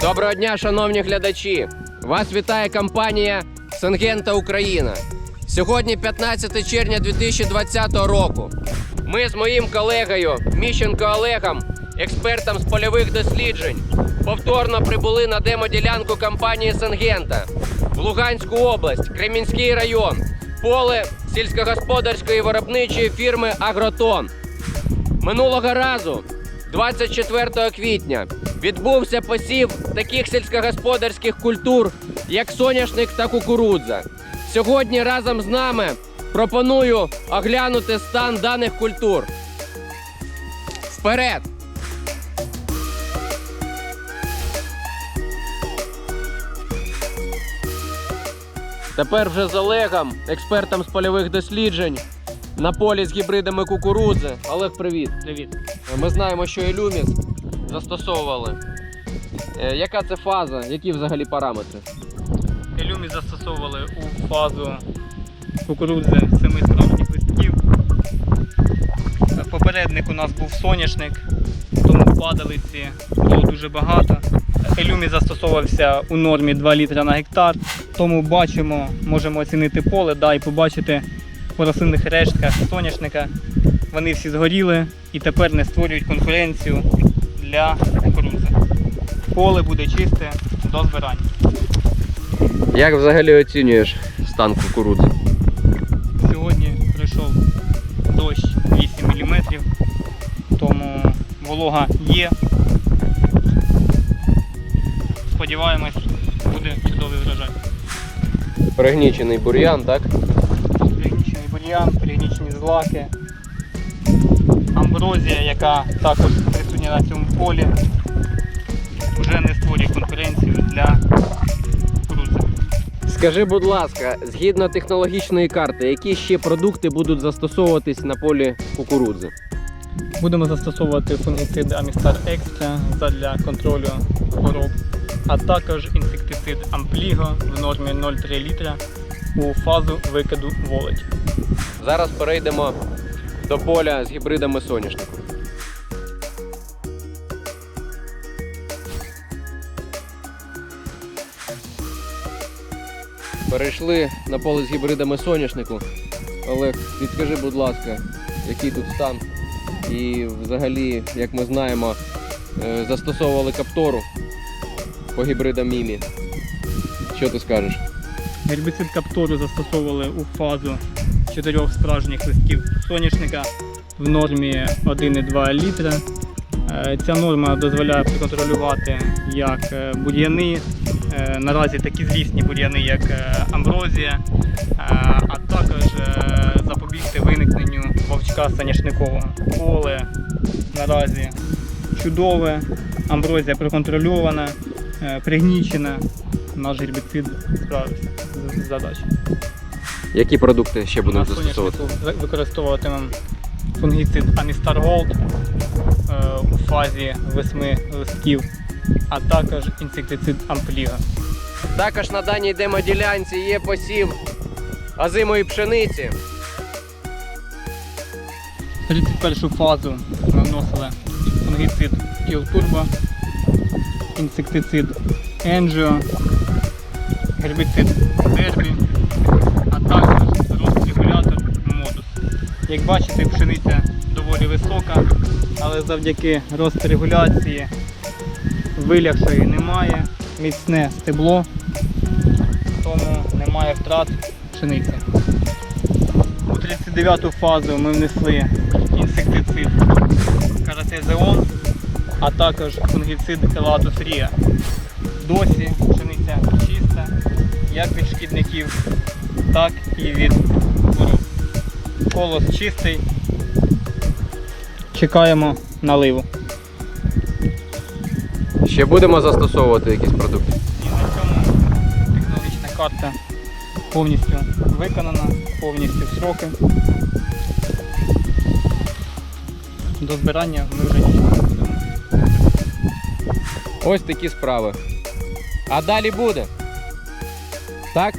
Доброго дня, шановні глядачі! Вас вітає компанія Сангента Україна. Сьогодні 15 червня 2020 року. Ми з моїм колегою Міщенко Олегом, експертом з польових досліджень, повторно прибули на демоділянку компанії Сангента в Луганську область, Кремінський район, поле сільськогосподарської виробничої фірми Агротон. Минулого разу, 24 квітня, відбувся посів таких сільськогосподарських культур, як соняшник та кукурудза. Сьогодні разом з нами пропоную оглянути стан даних культур. Вперед! Тепер вже з Олегом, експертом з польових досліджень, на полі з гібридами кукурудзи. Олег, привіт. Привіт. Ми знаємо, що Ілюміс застосовували. Е, Яка це фаза? Які взагалі параметри? Ілюмі застосовували у фазу кукурудзи семи справжніх листків. Попередник у нас був соняшник, тому падалиці було дуже багато. Елюмі застосовувався у нормі 2 літра на гектар, тому бачимо, можемо оцінити поле да, і побачити по рослинних рештках соняшника. Вони всі згоріли і тепер не створюють конкуренцію для кукурудзи. Поле буде чисте до збирання. Як взагалі оцінюєш стан кукурудзи? Сьогодні прийшов дощ 8 мм, тому волога є. Сподіваємось, буде чудовий врожай. Пригнічений бур'ян, так? Бур'ян, пригнічені злаки, амброзія, яка також присутня на цьому полі, вже не створює конкуренцію для кукурудзи. Скажи, будь ласка, згідно технологічної карти, які ще продукти будуть застосовуватись на полі кукурудзи? Будемо застосовувати фунгіцид Амістар Екстра для контролю хвороб, а також інсектицид Ампліго в нормі 0,3 літра у фазу викиду володі. Зараз перейдемо до поля з гібридами соняшнику. Перейшли на поле з гібридами соняшнику. Олег, підскажи, будь ласка, який тут стан? І взагалі, як ми знаємо, е, застосовували каптору по гібридам мімі. Що ти скажеш? Гербіцид каптору застосовували у фазу чотирьох справжніх листків соняшника в нормі 1,2 літра. Е, Ця норма дозволяє проконтролювати як е, бур'яни, е, наразі такі злісні бур'яни, як амброзія, а також запобігти виникненню вовчка соняшникового. Поле наразі чудове, амброзія проконтрольована, пригнічена. Наш гербіцид справився з задачею. Які продукти ще будемо застосовувати? використовуватимемо фунгіцид Амістар Gold е, у фазі восьми листків, а також інсектицид Ампліга. Також на даній демоділянці є посів озимої пшениці. 31 фазу ми вносили фунгіцид Кілтурбо, інсектицид Енджіо, гербіцид Дербі, Як бачите, пшениця доволі висока, але завдяки розрегуляції вилягшої немає, міцне стебло, тому немає втрат пшениці. У 39-ту фазу ми внесли інсектицид каратезеон, а також фунгіцид Елатус. Досі пшениця чиста, як від шкідників, так і від. Колос чистий. Чекаємо наливу. Ще будемо застосовувати якісь продукти. І на цьому технологічна карта повністю виконана, повністю в сроки. До збирання ми вже нічого не будемо. Ось такі справи. А далі буде. Так?